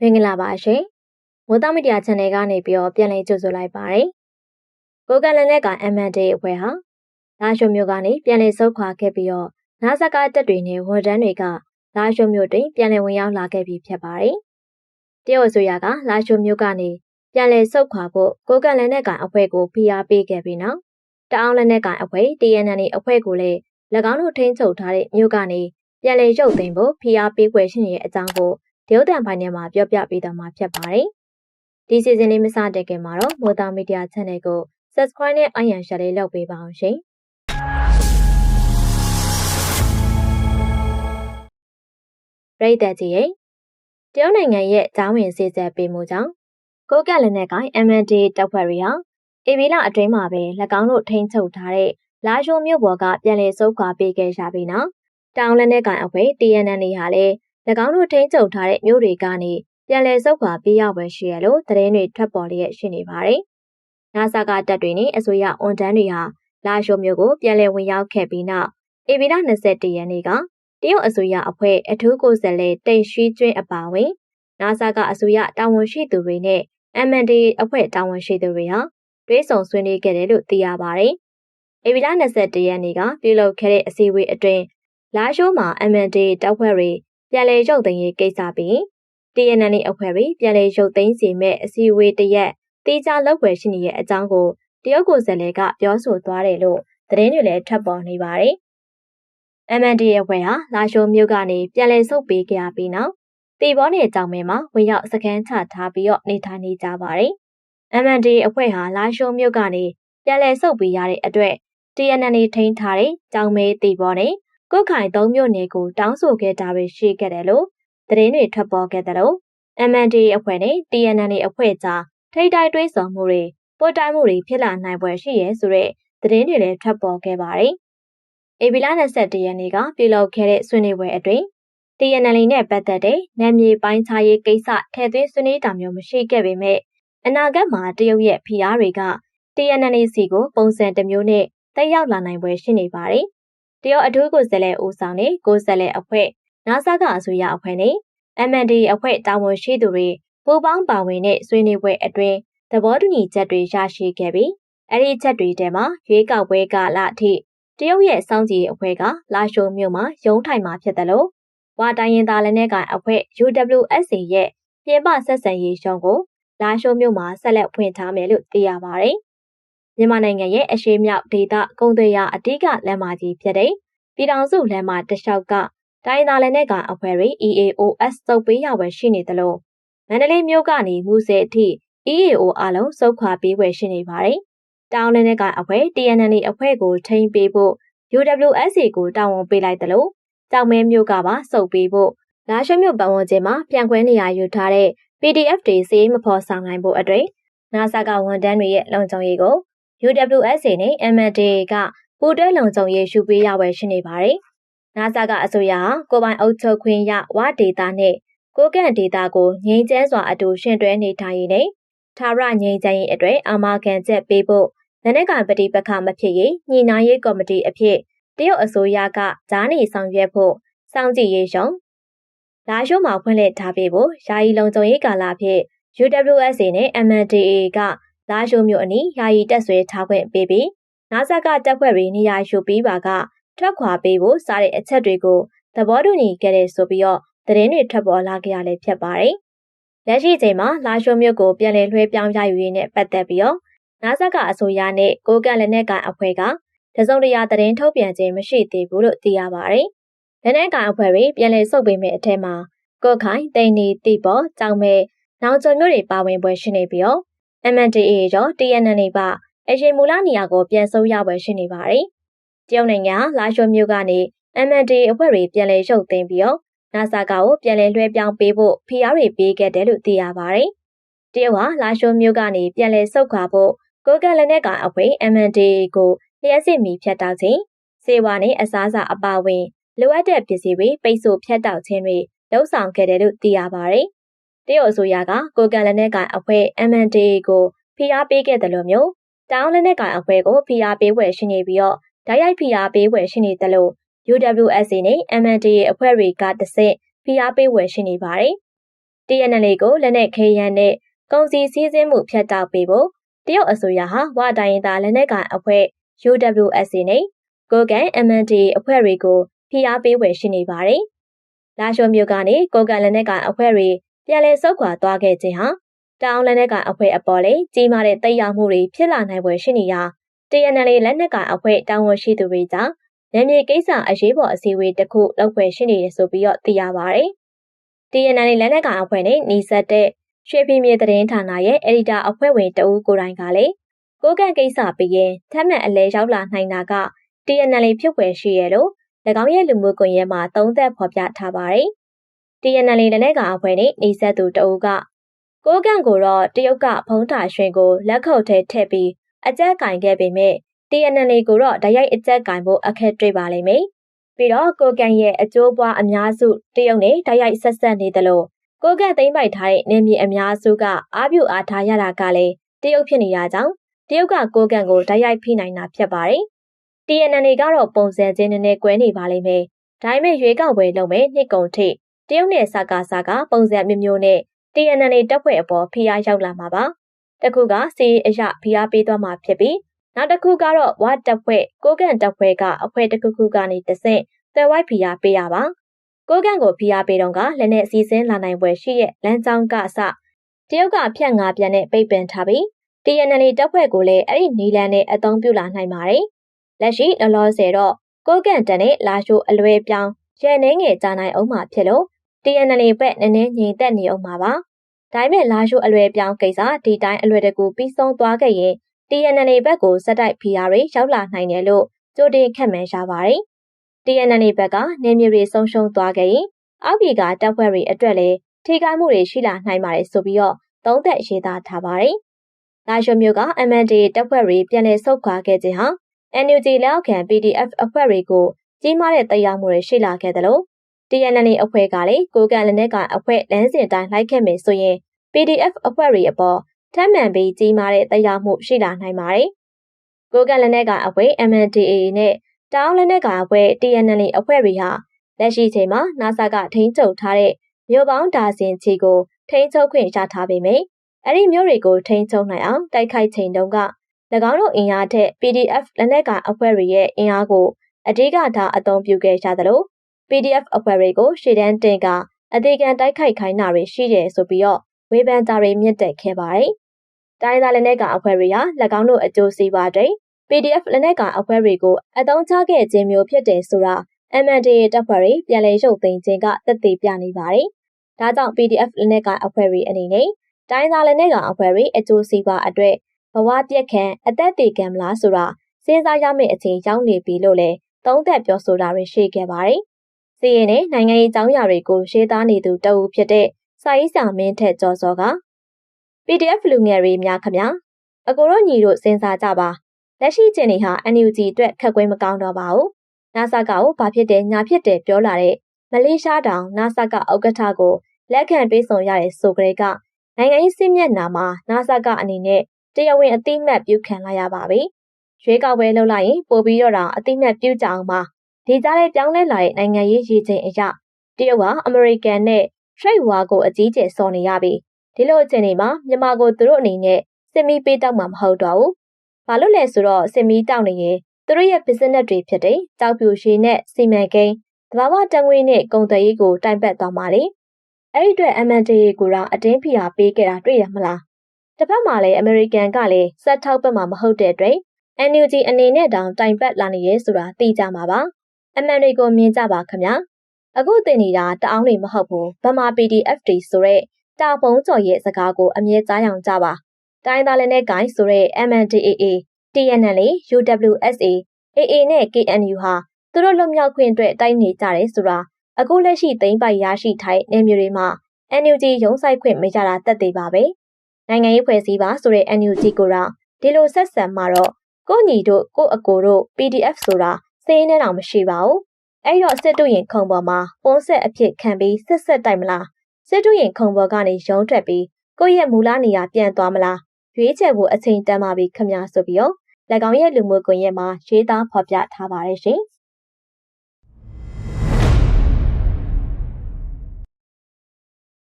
မင်္ဂလာပါရှင်မိုးသားမီဒီယာ channel ကနေပြီးတော့ပြန်လည်ကြိုဆိုလိုက်ပါတယ်ကိုကလန်လက်က MND အဖွဲ့ဟာလာရှုံမျိုးကနေပြန်လည်ဆုတ်ခွာခဲ့ပြီးတော့နာဆကတက်တွေနဲ့ဝန်တန်းတွေကလာရှုံမျိုးတွင်ပြန်လည်ဝင်ရောက်လာခဲ့ပြီးဖြစ်ပါတယ်တရုတ်အစိုးရကလာရှုံမျိုးကနေပြန်လည်ဆုတ်ခွာဖို့ကိုကလန်လက်ကအဖွဲ့ကိုဖိအားပေးခဲ့ပြီးနောက်တအောင်လက်နက်ကအဖွဲ့ TNN အဖွဲ့ကိုလည်း၎င်းတို့ထိန်းချုပ်ထားတဲ့မြို့ကနေပြန်လည်ရုပ်သိမ်းဖို့ဖိအားပေးွယ်ရှိနေတဲ့အကြောင်းကို တရုတ်တန်ပိုင်းထဲမှာပြောပြပေးသွားမှာဖြစ်ပါတယ်။ဒီစီစဉ်လေးမစတဲ့ခင်မှာတော့မိုးသားမီဒီယာ channel ကို subscribe နဲ့အယံ share လေးလုပ်ပေးပါအောင်ရှင်။ပြည်သက်ကြီးရဲ့တရုတ်နိုင်ငံရဲ့ဂျောင်းဝင်စေချက်ပေးမှုကြောင့်ကိုကက်လက်နဲ့ကိုင်း MND တပ်ဖွဲ့တွေဟာအေဗီလာအတွင်းမှာပဲ၎င်းတို့ထိန်းချုပ်ထားတဲ့လာရှိုးမြို့ပေါ်ကပြန်လည်စုပ်ခွာပေးခဲ့ရပြီးနောက်တောင်လက်နဲ့ကိုင်းအဖွဲ့ TNN တွေဟာလည်း၎ င်းတို့ထိန်းချုပ်ထားတဲ့မြို့တွေကနေပြန်လည်ဆုတ်ခွာပြေးရောက်ပဲရှိရလို့သတင်းတွေထွက်ပေါ်လျက်ရှိနေပါတယ်။နာဆာကတပ်တွေနဲ့အစိုးရဝန်ထမ်းတွေဟာလာရှိုမြို့ကိုပြန်လည်ဝင်ရောက်ခဲ့ပြီးနောက်ဧပြီလ21ရက်နေ့ကတရုတ်အစိုးရအဖွဲ့အထူးကိုယ်စားလှယ်တိတ်ရှိကျွင်းအပါဝင်နာဆာကအစိုးရတာဝန်ရှိသူတွေနဲ့ MND အဖွဲ့တာဝန်ရှိသူတွေဟာတွဲဆောင်ဆွေးနွေးခဲ့တယ်လို့သိရပါတယ်။ဧပြီလ21ရက်နေ့ကပြုလုပ်ခဲ့တဲ့အစည်းအဝေးအတွင်းလာရှိုးမှာ MND တပ်ဖွဲ့တွေ ပြန်လည်ရုပ်သိမ်းရေးကိစ္စပြီး TNN အဖွဲ့တွေပြန်လည်ရုပ်သိမ်းစီမဲ့အစည်းအဝေးတရက်တေးကြလောက်ွယ်ရှိနေတဲ့အကြောင်းကိုတရုတ်ကိုယ်စားလှယ်ကပြောဆိုသွားတယ်လို့သတင်းတွေလည်းထပ်ပေါ်နေပါတယ်။ MND အဖွဲ့ဟာလာရှိုးမြို့ကနေပြန်လည်ဆုတ်ပေးကြပြီးနောက်တေဘောနယ်ကြောင်မဲမှာဝင်ရောက်စခန်းချထားပြီးတော့နေထိုင်နေကြပါတယ်။ MND အဖွဲ့ဟာလာရှိုးမြို့ကနေပြန်လည်ဆုတ်ပေးရတဲ့အတွက် TNN ထိန်းထားတဲ့ကြောင်မဲတေဘောနဲ့ ကုတ်ခိုင်သုံးမြို့နယ်ကိုတောင်းဆိုခဲ့တာတွေရှိခဲ့တယ်လို့သတင်းတွေထွက်ပေါ်ခဲ့တယ်လို့ MND အဖွဲ့နဲ့ TNN အဖွဲ့ကြားထိတိုက်တွေးဆောင်မှုတွေပို့တိုင်မှုတွေဖြစ်လာနိုင်ပွဲရှိရဲဆိုတဲ့သတင်းတွေလည်းထွက်ပေါ်ခဲ့ပါတယ်။အေဗီလာ21ရက်နေ့ကပြုလုပ်ခဲ့တဲ့ဆွေးနွေးပွဲအတွင်း TNL နဲ့ပတ်သက်တဲ့နာမည်ပိုင်းခြားရေးကိစ္စထည့်သွင်းဆွေးနွေးတာမျိုးမရှိခဲ့ပေမဲ့အနာဂတ်မှာတရုတ်ရဲ့ဖိအားတွေက TNL စီကိုပုံစံတစ်မျိုးနဲ့တက်ရောက်လာနိုင်ပွဲရှိနေပါတယ် တရုတ်အထူးကိုယ်စားလှယ်ဦးဆောင်တဲ့ကိုယ်စားလှယ်အဖွဲ့နာဆာကအစိုးရအဖွဲ့နဲ့ MND အဖွဲ့တာဝန်ရှိသူတွေပူးပေါင်းပါဝင်တဲ့ဆွေးနွေးပွဲအတွင်းသဘောတူညီချက်တွေရရှိခဲ့ပြီးအဲ့ဒီချက်တွေထဲမှာရွေးကောက်ပွဲကာလအထိတရုတ်ရဲ့စောင့်ကြည့်အဖွဲ့ကလာရှိုးမြို့မှာရုံးထိုင်မှာဖြစ်တယ်လို့ဝါတိုင်းရင်သားလည်းနဲ့ကအဖွဲ့ UWSA ရဲ့ပြင်ပဆက်ဆံရေးရှုံးကိုလာရှိုးမြို့မှာဆက်လက်ဖွင့်ထားမယ်လို့သိရပါတယ်။ မြန်မာနိုင်ငံရဲ့အရှိမြောက်ဒေသကုန်သွယ်ရာအဓိကလမ်းမကြီးဖြစ်တဲ့ပြည်ထောင်စုလမ်းမတလျှောက်ကတိုင်းသားလည်းနဲ့ကအဖွဲ့တွေ EAOS စုပ်ပေးရဝယ်ရှိနေတယ်လို့မန္တလေးမြို့ကနေမူဆယ်အထိ EAO အလုံးစုပ်ခွာပေးဝယ်ရှိနေပါတယ်။တောင်းလည်းနဲ့ကအဖွဲ့ TNN အဖွဲ့ကိုထိန်းပေးဖို့ UWSA ကိုတာဝန်ပေးလိုက်တယ်လို့တောင်မဲမြို့ကပါစုပ်ပေးဖို့လာရှမြို့ပတ်ဝန်းကျင်မှာပြန်ခွဲနေရယူထားတဲ့ PDF တွေစီးမဖော်ဆောင်နိုင်ဖို့အတွက်နာဆာကဝန်တန်းတွေရဲ့လုံခြုံရေးကို UWSA နဲ့ MNDA ကပူးတွဲလုံခြုံရေးယူပေးရဝယ်ရှိနေပါတယ်။နာဆာကအစိုးရဟာကိုပိုင်အုပ်ချုပ်ခွင့်ရဝဒေတာနဲ့ကိုကန့်ဒေတာကိုငြိမ်းချမ်းစွာအတူရှင်တွဲနေထိုင်ရေးနဲ့သာရငြိမ်းချမ်းရေးအတွက်အာမခံချက်ပေးဖို့လက်နက်ကပဋိပက္ခမဖြစ်ရေးညှိနှိုင်းရေးကော်မတီအဖြစ်တရုတ်အစိုးရကဂျားနေဆောင်ရွက်ဖို့စောင့်ကြည့်ရေးရုံလာရှိုးမှာဖွင့်လှစ်ထားပေးဖို့ယာယီလုံခြုံရေးကာလအဖြစ် UWSA နဲ့ MNDAA က လာရှိုးမြို့အနီးယာယီတက်ဆွဲထားခွင့်ပေးပြီးနာဆာကတပ်ဖွဲ့တွေနေရာယူပြီးပါကထွက်ခွာပေးဖို့စတဲ့အချက်တွေကိုသဘောတူညီခဲ့တဲ့ဆိုပြီးတော့သတင်းတွေထွက်ပေါ်လာကြရလဲဖြစ်ပါတယ်။လက်ရှိချိန်မှာလာရှိုးမြို့ကိုပြန်လည်လွှဲပြောင်းရယူရေးနဲ့ပတ်သက်ပြီးတော့နာဆာကအစိုးရနဲ့ကိုကန့်လက်နက်ကန်အဖွဲ့ကတစုံတရာသတင်းထုတ်ပြန်ခြင်းမရှိသေးဘူးလို့သိရပါတယ်။လက်နက်ကန်အဖွဲ့တွေပြန်လည်ဆုတ်ပေးမဲ့အထက်မှာကော့ခိုင်တိန်နီတိပေါ်ကြောင်မဲနောင်ကျွန်းမြို့တွေပါဝင်ပွဲရှိနေပြီးတော့ MNDAA ရော TNN တွေပါအရင်မူလနေရာကိုပြန်ဆုပ်ရပွဲရှိနေပါတယ်။တရုတ်နိုင်ငံလာရှိုးမြို့ကနေ MNDAA အဖွဲ့တွေပြန်လည်ရုပ်သိမ်းပြီးတော့နာဆာကာကိုပြန်လည်လွှဲပြောင်းပေးဖို့ဖိအားတွေပေးခဲ့တယ်လို့သိရပါတယ်။တရုတ်ဟာလာရှိုးမြို့ကနေပြန်လည်ဆုတ်ခွာဖို့ကိုကက်လက်နက်ကအဖွဲ MNDAA ကိုလျှက်စစ်မီဖြတ်တောက်ခြင်းစေဝါနဲ့အစားအစာအပါဝင်လိုအပ်တဲ့ပစ္စည်းတွေပိတ်ဆို့ဖြတ်တောက်ခြင်းတွေလှုပ်ဆောင်ခဲ့တယ်လို့သိရပါတယ်။ တရုတ်အစိုးရကကိုကန်လက်နက်ကိုင်အဖွဲ့ MNDA ကိုဖိအားပေးခဲ့တယ်လို့မျိုးတောင်းလက်နက်ကိုင်အဖွဲ့ကိုဖိအားပေးဝယ်ရှိနေပြီးတော့ဓာတ်ရိုက်ဖိအားပေးဝယ်ရှိနေတယ်လို့ UWSA နဲ့ MNDA အဖွဲ့တွေကတဆင့်ဖိအားပေးဝယ်ရှိနေပါတယ် TNL ကိုလက်နက်ခဲယမ်းနဲ့ကုန်စည်စည်းစိမ်မှုဖျက်တောက်ပေးဖို့တရုတ်အစိုးရဟာဝတိုင်းရင်းသားလက်နက်ကိုင်အဖွဲ့ UWSA နဲ့ကိုကန် MND အဖွဲ့တွေကိုဖိအားပေးဝယ်ရှိနေပါတယ်။လာရှိုမြို့ကနေကိုကန်လက်နက်ကိုင်အဖွဲ့တွေ ပြန်လည်ဆုတ်ခွာသွားခဲ့ခြင်းဟာတောင်လက်နက်ကိုင်အဖွဲ့အပေါ်လည်းကြီးမားတဲ့တိုက်ရောက်မှုတွေဖြစ်လာနိုင်ွယ်ရှိနေရာ TNL လက်နက်ကိုင်အဖွဲ့တာဝန်ရှိသူတွေကြောင့်ရမြေကိစ္စအရေးပေါ်အစည်းအဝေးတစ်ခုလုပ်ဖွယ်ရှိနေတယ်ဆိုပြီးတော့သိရပါတယ်။ TNL လက်နက်ကိုင်အဖွဲ့နဲ့နှီးစပ်တဲ့ရွှေပြည်မြေသတင်းဌာနရဲ့အက်ဒီတာအဖွဲ့ဝင်တဦးကိုယ်တိုင်ကလည်းကိုကန့်ကိစ္စပြီးရင်ထပ်မံအလဲရောက်လာနိုင်တာက TNL ဖြစ်ွယ်ရှိရလို့၎င်းရဲ့လူမှုကွန်ရက်မှာသုံးသပ်ဖော်ပြထားပါတယ်။ TNL လက်နက်ကောင်အဖွဲ့နဲ့နှိစက်သူတအူးကကိုကန့်ကိုတော့တရုတ်ကဖုံးတာရွှင်ကိုလက်ခုပ်ထဲထည့်ပြီးအကြက်ကင်ခဲ့ပေမဲ့ TNL ကိုတော့ဓာတ်ရိုက်အကြက်ကင်ဖို့အခက်တွေ့ပါလိမ့်မယ်။ပြီးတော့ကိုကန့်ရဲ့အကျိုးပွားအများစုတရုတ်နဲ့ဓာတ်ရိုက်ဆက်ဆက်နေတယ်လို့ကိုကန့်သိမ့်ပိုက်ထားတဲ့နေမြေအများစုကအားပြုအားထားရတာကလည်းတရုတ်ဖြစ်နေရကြောင်းတရုတ်ကကိုကန့်ကိုဓာတ်ရိုက်ဖိနိုင်တာဖြစ်ပါတယ်။ TNL ကတော့ပုံစံချင်းနည်းနည်းကွဲနေပါလိမ့်မယ်။ဒါပေမဲ့ရွေးကောက်ပွဲလုပ်မယ်နှစ်ကုန်ထိ တရုတ်နဲ့စကားစကားပုံစံမျိုးမျိုးနဲ့ TNL တပ်ဖွဲ့အပေါ်ဖိအားရောက်လာမှာပါ။တခုကစီအရဖိအားပေးသွားမှာဖြစ်ပြီးနောက်တစ်ခုကတော့ဝါတပ်ဖွဲ့ကိုကန့်တပ်ဖွဲ့ကအဖွဲ့တစ်ခုခုကနေတဆင့်သွယ်ဝိုက်ဖိအားပေးရပါ။ကိုကန့်ကိုဖိအားပေးတော့ကလက်နဲ့စီစဉ်လာနိုင်ပွဲရှိရဲ့လမ်းကြောင်းကအစတရုတ်ကဖြတ်ငါပြန်နဲ့ပိတ်ပင်ထားပြီး TNL တပ်ဖွဲ့ကိုလည်းအဲ့ဒီနီလန်နဲ့အသုံးပြုလာနိုင်ပါတယ်။လက်ရှိလောလောဆယ်တော့ကိုကန့်တန်နဲ့လာရှိုးအလွဲပြောင်းရဲနှင်းငယ်ကြာနိုင်အောင်မှာဖြစ်လို့ TNL ဘက်နည်းနည်းငြိမ်သက်နေအောင်မှာပါ။ဒါပေမဲ့လာရှိုးအလွဲပြောင်းကိစ္စဒီတိုင်းအလွယ်တကူပြီးဆုံးသွားခဲ့ရင် TNL ဘက်ကိုစက်တိုက်ဖိအားတွေရောက်လာနိုင်တယ်လို့ကြိုတင်ခန့်မှန်းရပါတယ်။ TNL ဘက်ကနေမျိုးတွေဆုံးရှုံးသွားခဲ့ရင်အောက်ပြည်ကတပ်ဖွဲ့တွေအတွက်လည်းထိခိုက်မှုတွေရှိလာနိုင်ပါတယ်ဆိုပြီးတော့သုံးသက်ရေးသားထားပါတယ်။လာရှိုမျိုးက MND တပ်ဖွဲ့တွေပြန်လည်ဆုတ်ခွာခဲ့ခြင်းဟာ NUG လက်အောက်ခံ PDF အဖွဲ့တွေကိုကြီးမားတဲ့တရားမှုတွေရှိလာခဲ့တယ်လို့ TNL အဖွဲ့ကလည်းကိုကန်လက်နက်ကအဖွဲ့လမ်းစဉ်တိုင်းလိုက်ခဲ့မယ်ဆိုရင် PDF အဖွဲ့တွေအပေါ်ထပ်မံပြီးကြီးမားတဲ့တရားမှုရှိလာနိုင်ပါတယ်။ကိုကန်လက်နက်ကအဖွဲ့ MNDAA နဲ့တောင်းလက်နက်ကအဖွဲ့ TNL အဖွဲ့တွေဟာလက်ရှိချိန်မှာ NASA ကထိန်းချုပ်ထားတဲ့မြို့ပေါင်းဒါဇင်ချီကိုထိန်းချုပ်ခွင့်ရထားပေမယ့်အဲ့ဒီမြို့တွေကိုထိန်းချုပ်နိုင်အောင်တိုက်ခိုက်ချိန်တုန်းက၎င်းတို့အင်အားထက် PDF လက်နက်ကအဖွဲ့တွေရဲ့အင်အားကိုအဓိကထားအသုံးပြုခဲ့ကြသလို PDF အဖွဲ့တွေကိုရှေ့တန်းတင်ကအသေးခံတိုက်ခိုက်ခိုင်းတာတွေရှိတယ်ဆိုပြီးတော့ဝေဖန်တာတွေမြင့်တက်ခဲ့ပါတယ်။တိုင်းသားလက်နက်ကအဖွဲ့တွေဟာ၎င်းတို့အကျိုးစီးပွားတွေ PDF လက်နက်ကအဖွဲ့တွေကိုအသုံးချခဲ့ခြင်းမျိုးဖြစ်တယ်ဆိုတာ MNDAA တပ်ဖွဲ့တွေပြန်လည်ရုပ်သိမ်းခြင်းကသက်သေပြနေပါတယ်။ဒါကြောင့် PDF လက်နက်ကအဖွဲ့တွေအနေနဲ့တိုင်းသားလက်နက်ကအဖွဲ့တွေအကျိုးစီးပွားအတွက်ဘဝပြက်ခံအသက်တည်ခံမလားဆိုတာစဉ်းစားရမယ့်အချိန်ရောက်နေပြီလို့လည်းသုံးသပ်ပြောဆိုတာတွေရှိခဲ့ပါတယ်။ စီရင်နဲ့နိုင်ငံရေးကြောင်းရာတွေကိုရှင်းသားနေသူတအူဖြစ်တဲ့စာရေးစာမင်းထက်ကျော်စောက PDF လူငယ်တွေများခမအကိုတို့ညီတို့စဉ်းစားကြပါလက်ရှိချိန်တွေဟာ NUG အတွက်ခက်ခွဲမကောင်းတော့ပါဘူး။ NASA ကဘာဖြစ်တယ်ညာဖြစ်တယ်ပြောလာတဲ့မလေးရှားတောင် NASA ကဥက္ကဋ္ဌကိုလက်ခံပေးဆောင်ရတယ်ဆိုကြတဲ့ကနိုင်ငံရေးစစ်မျက်နှာမှာ NASA ကအနေနဲ့တရားဝင်အတိမတ်ပြုခံလာရပါပြီ။ရွေးကောက်ပွဲလုပ်လိုက်ရင်ပို့ပြီးတော့တောင်အတိမတ်ပြုကြအောင်ပါ။ ဒီကြားထဲပြောင်းလဲလာတဲ့နိုင်ငံရေးရည်ချင်းအရာတရုတ်ကအမေရိကန်နဲ့ trade war ကိုအကြီးကျယ်စော်နေရပြီ။ဒီလိုအခြေအနေမှာမြန်မာကိုသူတို့အနေနဲ့စစ်မီးပေးတောက်မှာမဟုတ်တော့ဘူး။ဘာလို့လဲဆိုတော့စစ်မီးတောက်နေရင်သူတို့ရဲ့ business တွေဖြစ်တဲ့ကြောက်ပြူရှည်နဲ့စီမံကိန်းတဘာဝတန်ငွေနဲ့ကုန်သွယ်ရေးကိုတိုင်ပတ်သွားမှာလေ။အဲ့ဒီအတွက် MNDA ကိုတော့အတင်းဖိအားပေးခဲ့တာတွေ့ရမလား။တစ်ဖက်မှာလည်းအမေရိကန်ကလည်းစက်ထောက်ပတ်မှာမဟုတ်တဲ့အတွက် NUG အနေနဲ့တောင်တိုင်ပတ်လာနေရဲဆိုတာသိကြမှာပါ။ MNDA ကိုမြင်ကြပါခင်ဗျာ။အခုတင်နေတာတအောင်းတွေမဟုတ်ဘူးဗမာ PDF တွေဆိုတဲ့တာပုံးကျော်ရဲ့စကားကိုအမြဲကြားအောင်ကြပါတိုင်းသားလည်းနဲ့ဂိုင်းဆိုတဲ့ MNDAA TNL UWSA AA နဲ့ KNU ဟာသူတို့လွတ်မြောက်ခွင့်အတွက်တိုက်နေကြတယ်ဆိုတာအခုလက်ရှိသိမ်းပိုက်ရရှိထားတဲ့နေမျိုးတွေမှာ NUG ရုံးဆိုင်ခွင့်မရတာတက်သေးပါပဲနိုင်ငံရေးဖွဲ့စည်းပါဆိုတဲ့ NUG ကိုတော့ဒီလိုဆက်ဆံမှာတော့ကိုညီတို့ကိုအကိုတို့ PDF ဆိုတာ စင်းနေတော့မရှိပါဘူးအဲ့တော့စစ်တူရင်ခုံပေါ်မှာပုံဆက်အဖြစ်ခံပြီးဆက်ဆက်တိုက်မလားစစ်တူရင်ခုံပေါ်ကနေရုံးထွက်ပြီးကိုယ့်ရဲ့မူလနေရာပြန်သွားမလားရွေးချယ်ဖို့အချိန်တန်ပါပြီခမဆိုပြီးတော့၎င်းရဲ့လူမှုကွန်ရက်မှာရေးသားဖော်ပြထားပါတယ်ရှင်။